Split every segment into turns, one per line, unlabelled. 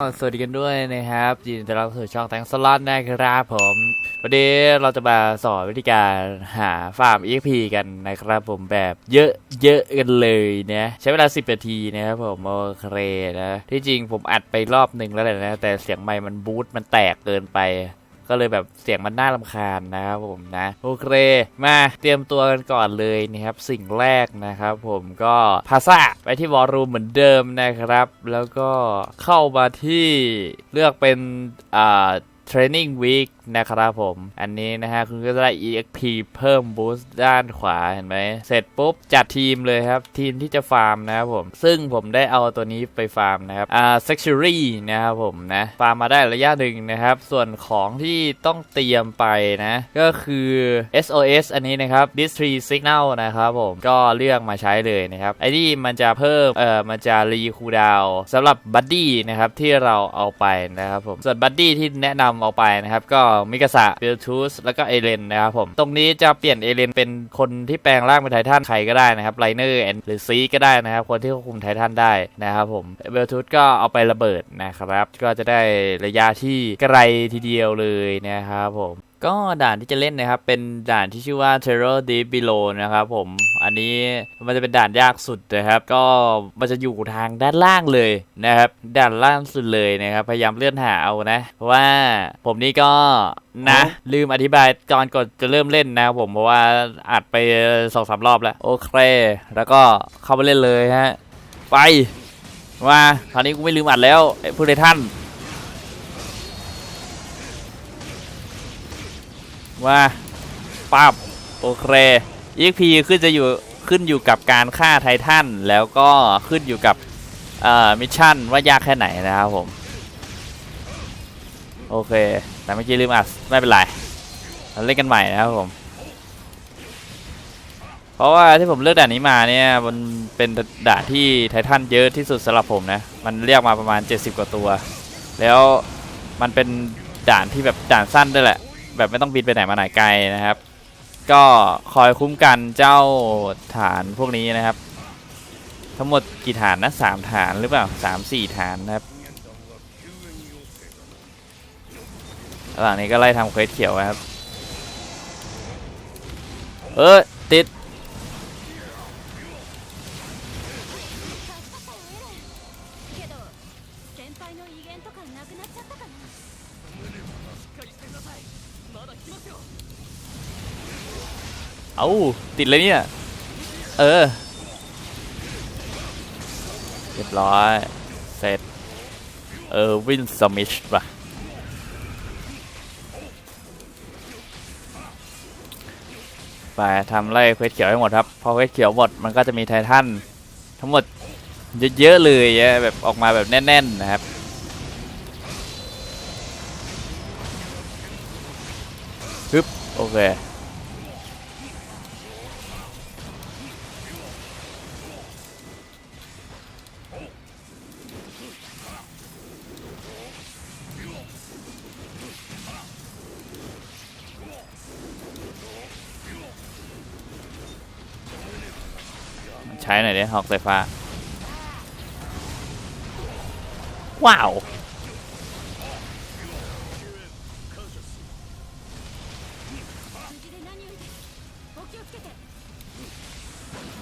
สวัสดีกันด้วยนะครับยินดีต้อนรับสู่ช่องแตงสล็อตนะครับผมวันนี้เราจะมาสอนวิธีการหาฟาร์ม EXP กันนะครับผมแบบเยอะเยอะกันเลยนะใช้เวลา 10 นาทีนะครับผมโอเคนะที่จริงผมอัดไปรอบหนึ่งแล้วแหละนะแต่เสียงไมค์มันบูทมันแตกเกินไป ก็เลยแบบเสียงมันน่าลำคาญนะครับผมนะ โอเคมาเตรียมตัวกันก่อนเลยนะครับ สิ่งแรกนะครับ ผมก็พาซาไปที่วอลลุ่มเหมือนเดิมนะครับ แล้วก็เข้ามาที่เลือกเป็นอ่า Training Week นะครับผม อันนี้นะฮะคุณก็จะได้ EXP เพิ่มบูสต์ด้านขวาเห็นไหม เสร็จปุ๊บจัดทีมเลยครับ ทีมที่จะฟาร์มนะครับผม ซึ่งผมได้เอาตัวนี้ไปฟาร์มนะครับ อ่า s e c t u r y นะครับผมนะ ฟาร์มมาได้ระยะหนึ่งนะครับ ส่วนของที่ต้องเตรียมไปนะ ก็คือ SOS อันนี้นะครับ Distri Signal นะครับผม ก็เลือกมาใช้เลยนะครับ ไอ้นี่มันจะเพิ่ม เอ่อ มันจะรีคูดาวสำหรับบัดดี้นะครับที่เราเอาไปนะครับผม ส่วนบัดดี้ที่แนะนำเอาไปนะครับก็มิกาสะเบลทูสแล้วก็เอเลนนะครับผม ตรงนี้จะเปลี่ยนเอเลนเป็นคนที่แปลงร่างเป็นไททันใครก็ได้นะครับไลเนอร์หรือซีก็ได้นะครับ คนที่ควบคุมไททันได้นะครับผมเบลทูสก็เอาไประเบิดนะครับ ก็จะได้ระยะที่ไกลทีเดียวเลยนะครับผม ก็ด่านที่จะเล่นนะครับ เป็นด่านที่ชื่อว่า Terror Deep Below นะครับผมอันนี้มันจะเป็นด่านยากสุดนะครับ ก็มันจะอยู่ทางด้านล่างเลยนะครับด้านล่างสุดเลยนะครับ พยายามเลื่อนหาเอานะ เพราะว่าผมนี่ก็นะลืมอธิบายตอนก่อนจะเริ่มเล่นนะครับผมเพราะว่าอัดไปสองสามรอบแล้ว โอเค แล้วก็เข้าไปเล่นเลยฮะไปมาคราวนี้กูไม่ลืมอัดแล้วไอ้ผู้ใดท่าน ว่าปับโอเค EXP ขึ้นจะอยู่ขึ้นอยู่กับการฆ่าไททันแล้วก็ขึ้นอยู่กับมิชชั่นว่ายากแค่ไหนนะครับผม โอเค แต่เมื่อกี้ลืมอัดไม่เป็นไรเราเล่นกันใหม่นะครับผม เพราะว่าที่ผมเลือกด่านนี้มาเนี่ยมันเป็นด่านที่ไททันเยอะที่สุดสำหรับผมนะ มันเรียกมาประมาณ 70 กว่าตัว แล้วมันเป็นด่านที่แบบด่านสั้นด้วยแหละ แบบไม่ต้องบินไปไหนมาไหนไกลนะครับ ก็คอยคุ้มกันเจ้าฐานพวกนี้นะครับ ทั้งหมดกี่ฐานนะสามฐานหรือเปล่าสามสี่ฐานนะครับระหว่างนี้ก็ไล่ทำเควสเขียวครับ เออติด เอาติดเลยเนี่ย เออ เรียบร้อย เสร็จ เออวินสมิชป่ะไปทำไล่เควสเขียวให้หมดครับ พอเควสเขียวหมดมันก็จะมีไททันทั้งหมดเยอะๆเลยแบบออกมาแบบแน่นๆนะครับฮึบโอเค ช้หน่อยดิฮอกไฟฟ้า ว้าว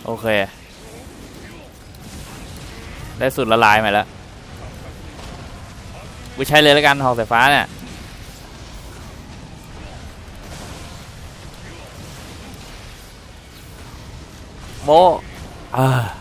โอเค ได้สุดละลายไาแล้วกูใช้เลยแล้วกันหอกสายฟ้าเนี่ยโม
ああ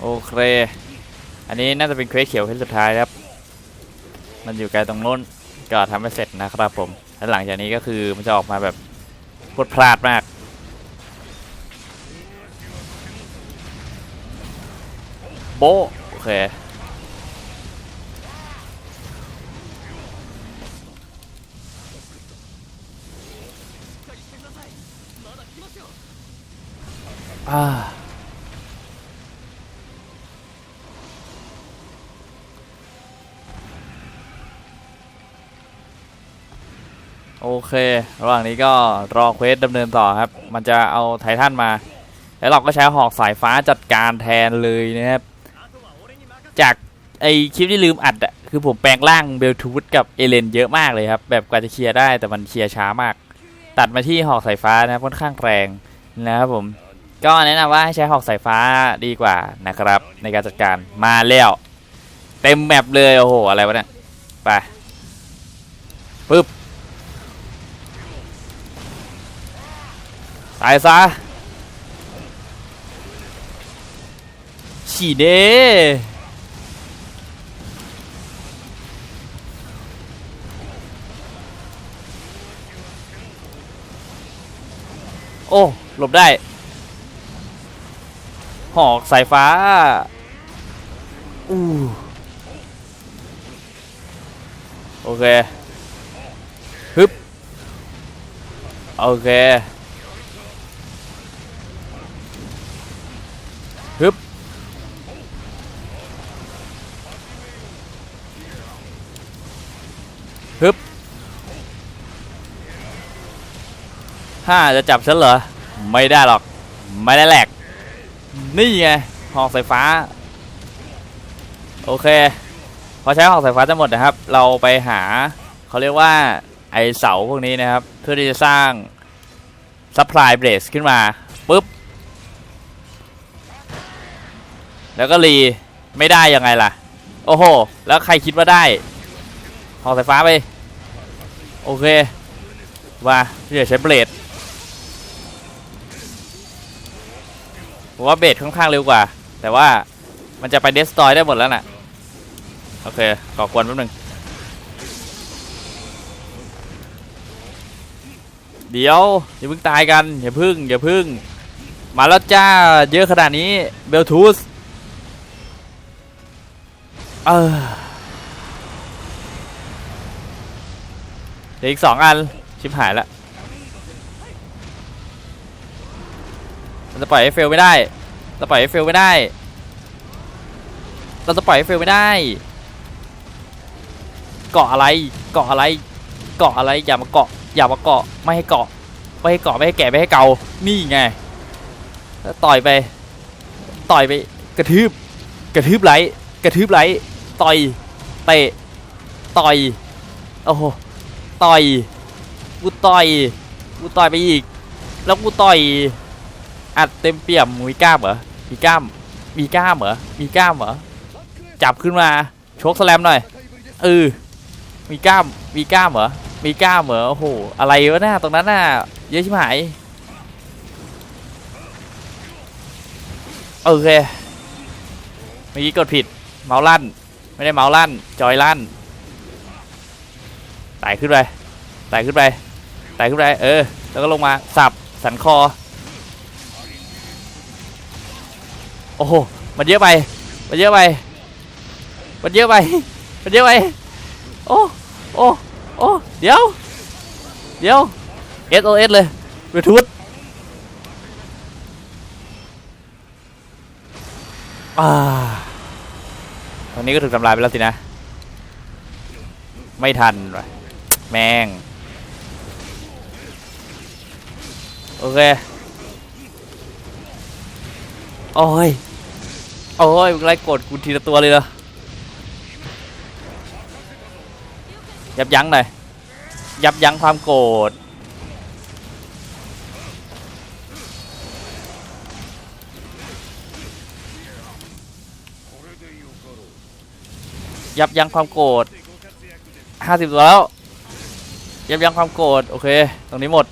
โอเค อันนี้น่าจะเป็นเควสเขียวเควสสุดท้ายครับ มันอยู่ไกลตรงโน้นก็ทำไห้เสร็จนะครับผม แล้วหลังจากนี้ก็คือมันจะออกมาแบบพดพลาดมาก โบโอเคอ่าโอเค ระหว่างนี้ก็รอเควสดำเนินต่อครับ มันจะเอาไททันมา แล้วเราก็ใช้หอกสายฟ้าจัดการแทนเลยนะครับ ไอคลิปที่ลืมอัดอะคือผมแปลงร่างเบลทูธกับเอเลนเยอะมากเลยครับ แบบกว่าจะเคลียร์ได้แต่มันเคลียร์ช้ามาก ตัดมาที่หอกสายฟ้านะครับค่อนข้างแรงนะครับผมก็แนะนำว่าให้ใช้หอกสายฟ้าดีกว่านะครับ ในการจัดการมาแล้วเต็มแมปเลยโอ้โหอะไรวะเนี่ยไปปึ๊บตายซะฉีเด้ โอ้หลบได้ หอกสายฟ้า อู้โอเค ฮึบ โอเค ห้าจะจับฉันเหรอ ไม่ได้หรอก ไม่ได้แหลก นี่ไงหอกสายฟ้า โอเค พอใช้หอกสายฟ้าจะหมดนะครับ เราไปหาเขาเรียกว่าไอเสาพวกนี้นะครับ เพื่อที่จะสร้างซัพพลายเบรสขึ้นมาปุ๊บ แล้วก็รีไม่ได้ยังไงล่ะ โอ้โห แล้วใครคิดว่าได้หอกสายฟ้าไป โอเค ว่าเดี๋ยวใช้เบรด ผมว่าเบรดค่อนข้างเร็วกว่า แต่ว่ามันจะไปเดสตอยได้หมดแล้วน่ะ โอเคก่อกวนแป๊บนึง เดี๋ยวอย่าเพิ่งตายกัน อย่าพิ่ง อย่าพิ่ง มาแล้วจ้า เยอะขนาดนี้เบลทูสเออเดี๋ยวอีกสองอัน ชิบหายละ มันจะปล่อยให้เฟลไม่ได้เราปล่อยให้เฟลไม่ได้ เราจะปล่อยให้เฟลไม่ได้ เกาะอะไร เกาะอะไร เกาะอะไร อย่ามาเกาะ อย่ามาเกาะ ไม่ให้เกาะ ไม่ให้เกาะ ไม่ให้แกะไม่ให้เกา นี่ไง ต่อยไป ต่อยไป กระทืบ กระทืบไหลกระทืบไหลต่อย เตะ ต่อย โอ้โห ต่อย กูต่อย กูต่อยไปอีก แล้วกูต่อย อัดเต็มเปี่ยมมีกล้ามเหรอมีกล้าม มีกล้ามเหรอมีกล้ามเหรอจับขึ้นมาโชกสแลมหน่อยเออมีกล้ามมีกล้ามเหรอมีกล้ามเหรอโอ้โหอะไรวะน่าตรงนั้นน่ะเยอะชิบหายโอเคเมื่อกี้กดผิดเมาส์ลั่น ไม่ได้เมาส์ลั่น จอยลั่นไต่ขึ้นไปไต่ขึ้นไปไต่ขึ้นไป เออ แล้วก็ลงมาสับสันคอ โอ้โห มันเยอะไป มันเยอะไป มันเยอะไป มันเยอะไป โอ้ โอ้ โอ้ เดี๋ยว เดี๋ยว SOS เลยเบลทูธอ่าตอนนี้ก็ถูกทำลายไปแล้วสินะ ไม่ทันวะแม่งโอเค โอ้ย โอ้ยมึงไล่กดกูทีละตัวเลยเหรอยับยั้งหน่อยยับยั้งความโกรธยับยั้งความโกรธห้าสิบตัวแล้ว ยับยั้งความโกรธโอเค ตรงนี้หมด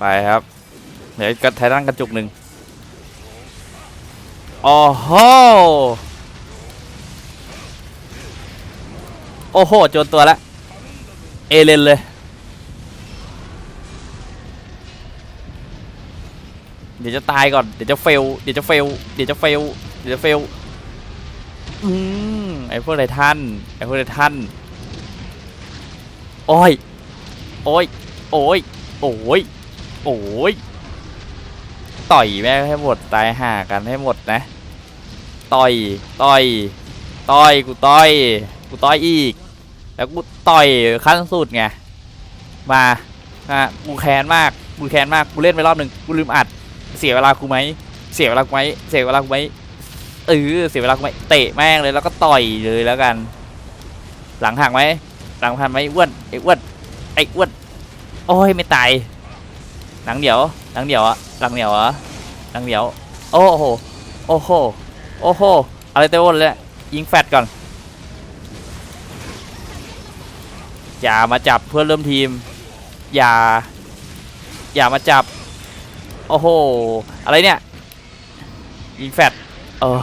ไปครับเดี๋ยวกระไทตั้งกระจุกหนึ่งโอ้โหโอ้โหโจนตัวละเอเลนเลยเดี๋ยวจะตายก่อน เดี๋ยวจะเฟล เดี๋ยวจะเฟล เดี๋ยวจะเฟล เดี๋ยวจะเฟล อืมไอพวกไรท่าน ไอพวกไรท่าน โอ้ย โอ้ย โอ้ย โอ้ย โอ้ยต่อยแม่งให้หมดตายห่ากันให้หมดนะ ต่อยต่อยต่อยกูต่อยกูต่อยอีก แล้วกูต่อยขั้นสุดไงมาฮะกูแค้นมากกูแค้นมากกูเล่นไปรอบหนึ่งกูลืมอัด เสียเวลากูไหมเสียเวลากูไหมเสียเวลากูไหมเออเสียเวลากูไหมเตะแม่งเลยแล้วก็ต่อยเลยแล้วกัน หลังหักไหมหลังหักไหมอ้วนไอ้อ้วนไอ้อ้วนโอ้ยไม่ตาย ลังเดี๋ยวหลังเดี๋ยวอะหลังเดี๋ยวอะหลังเดี๋ยว โอ้โห โอ้โห โอ้โห อะไรเต้นเลยยิงแฟดก่อนอย่ามาจับเพื่อนเริ่มทีม อย่า อย่ามาจับ โอ้โห อะไรเนี่ย ยิงแฟดเออ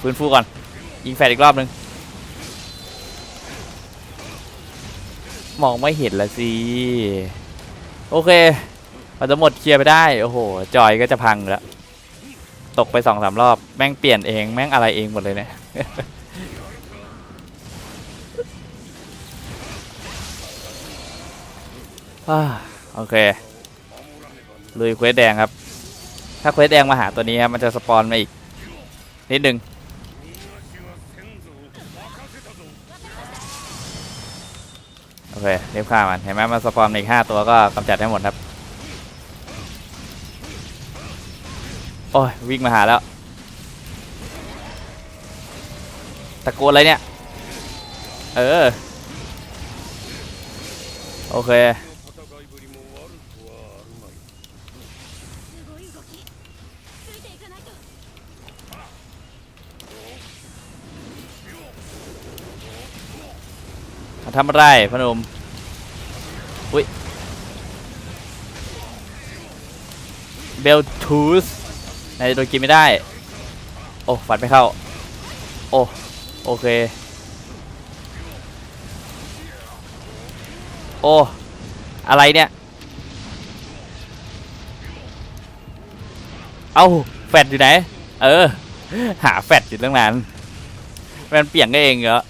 ฟื้นฟูก่อน ยิงแฟดอีกรอบหนึ่งมองไม่เห็นละสิ โอเค เราจะหมดเคลียร์ไปได้ โอ้โห จอยก็จะพังแล้ว ตกไปสองสามรอบ แม่งเปลี่ยนเอง แม่งอะไรเองหมดเลยเนี่ย โอเค ลุยเควสแดงครับ ถ้าเควสแดงมาหาตัวนี้ครับ มันจะสปอนมาอีก นิดหนึ่งโอเคเรียบฆ่ามัน เห็นไหมมันสปอนอีกห้าตัวก็กำจัดให้หมดครับ โอ้ยวิ่งมาหาแล้ว ตะโกนอะไรเนี่ย เออ โอเค ทำอะไรพนม อุ้ย เบลทูส นายโดนกินไม่ได้ โอ้ฟันไม่เข้า โอ้โอเค โอ้อะไรเนี่ย เอ้าแฟดอยู่ไหน เออ หาแฟดอยู่ตั้งนานมันเปลี่ยนได้เองเหรอ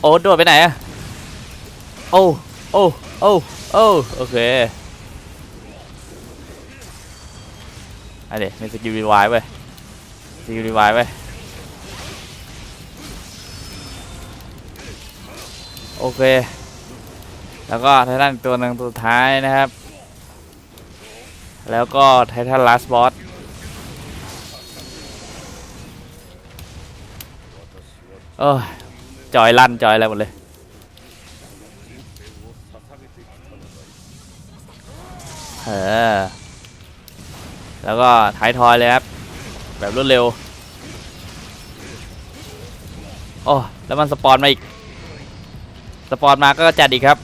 โอ้โดดไปไหนอะโอ้ โอ้ โอ้ โอ้ โอเค อันเดี๋ยวมีสกิลรีไวายเว้ยสกิลรีไวายเว้ยโอเค แล้วก็ไททันตัวหนึ่งตัวท้ายนะครับ แล้วก็ไททันลาสบอสเออจอยลั่นจอยอะไรหมดเลย เออ แล้วก็ท้ายทอยเลยครับ แบบรวดเร็ว โอ้ แล้วมันสปอนมาอีก สปอนมาก็จัดอีกครับ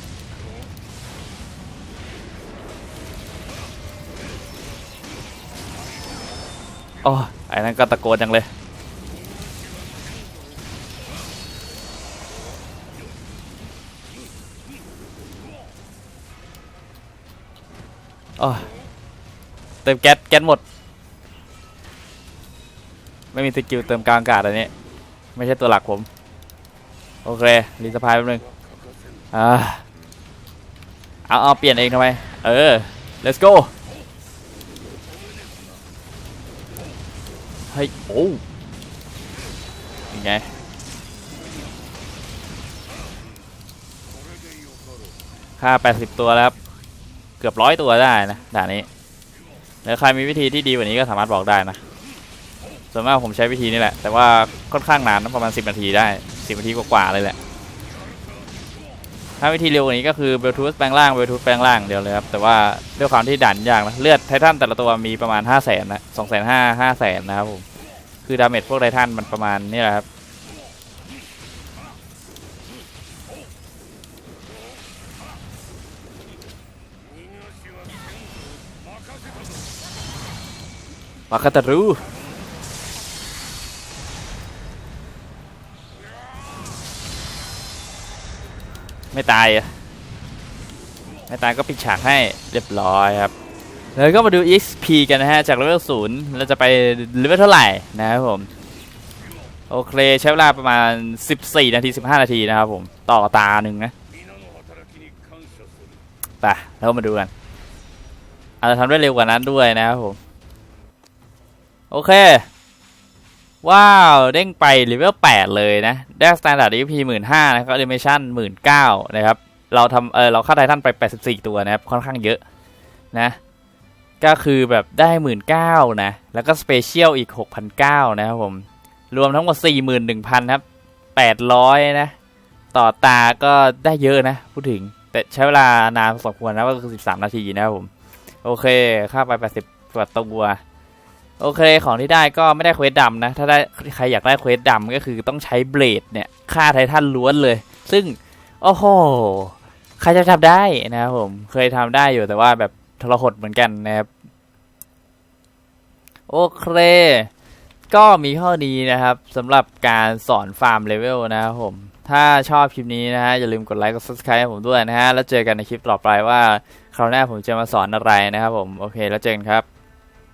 โอ้ไอ้นั่นก็ตะโกนจังเลย โอ้เติมแก๊สแก๊สหมด ไม่มีสกิลเติมกลางอากาศอันนี้ ไม่ใช่ตัวหลักผม โอเครีสปายแป๊บนึงอ่าเอาเอาเปลี่ยนเองทำไม เออ let's go เฮ้ยโอ้ยังไงค่า 80 ตัวแล้วครับ เกือบร้อยตัวได้นะด่านนี้ แล้วใครมีวิธีที่ดีกว่านี้ก็สามารถบอกได้นะ ส่วนมากผมใช้วิธีนี้แหละ แต่ว่าค่อนข้างนานนะประมาณ 10 นาทีได้ 10 นาทีกว่าๆเลยแหละ ถ้าวิธีเร็วกว่านี้ก็คือเบลทูสแปลงล่างเบลทูสแปลงล่างเดียวเลยครับ แต่ว่าด้วยความที่ด่านยากนะเลือดไททันแต่ละตัวมีประมาณ 5 0 0แสนนะ2 5 0 0 0 5 5 0 0นะครับผม คือดาเมจพวกไททันมันประมาณนี้แหละครับ วาคาตารุไม่ตายอะไม่ตายก็ปิดฉากให้เรียบร้อยครับ แล้วก็มาดู XP กันนะฮะ จากเลเวลศูนย์เราจะไปเลเวลเท่าไหร่นะครับผม โอเค ใช้เวลาประมาณ 14 นาที 15 นาทีนะครับผม ต่อตาหนึ่งนะไปแล้วมาดูกันอาจจะทำได้เร็วกว่านั้นด้วยนะครับผม โอเค ว้าว เด้งไปเลเวล8เลยนะ ได้สแตนดาร์ด EP หมื่นห้านะครับ a อ i เมชั่นหมื่นเก้านะครับ เราทำเออเราฆ่าไททันไป 84 ตัวนะครับ ค่อนข้างเยอะนะ ก็คือแบบได้หมื่นเก้านะ แล้วก็สเปเชียลอีก 6,900 นะครับผม รวมทั้งหมด 41,000 ครับ 800 นะ ต่อตาก็ได้เยอะนะ พูดถึง แต่ใช้เวลานานพอสมควรนะก็คือ 13 นาทีนะครับผม โอเคค่าไป 80กว่าตัว โอเคของที่ได้ก็ไม่ได้เควสดำนะ ถ้าได้ใครอยากได้เควสดำก็คือต้องใช้เบลดเนี่ยฆ่าไททันล้วนเลย ซึ่ง โอ้โห ใครจะทำได้นะครับผม เคยทำได้อยู่แต่ว่าแบบทรหดเหมือนกันนะครับ โอเค ก็มีข้อดีนะครับสำหรับการสอนฟาร์มเลเวลนะครับผม ถ้าชอบคลิปนี้นะฮะ อย่าลืมกดไลค์กด subscribe ให้ผมด้วยนะฮะ แล้วเจอกันในคลิปต่อไปว่าคราวหน้าผมจะมาสอนอะไรนะครับผม โอเค แล้วเจอกันครับ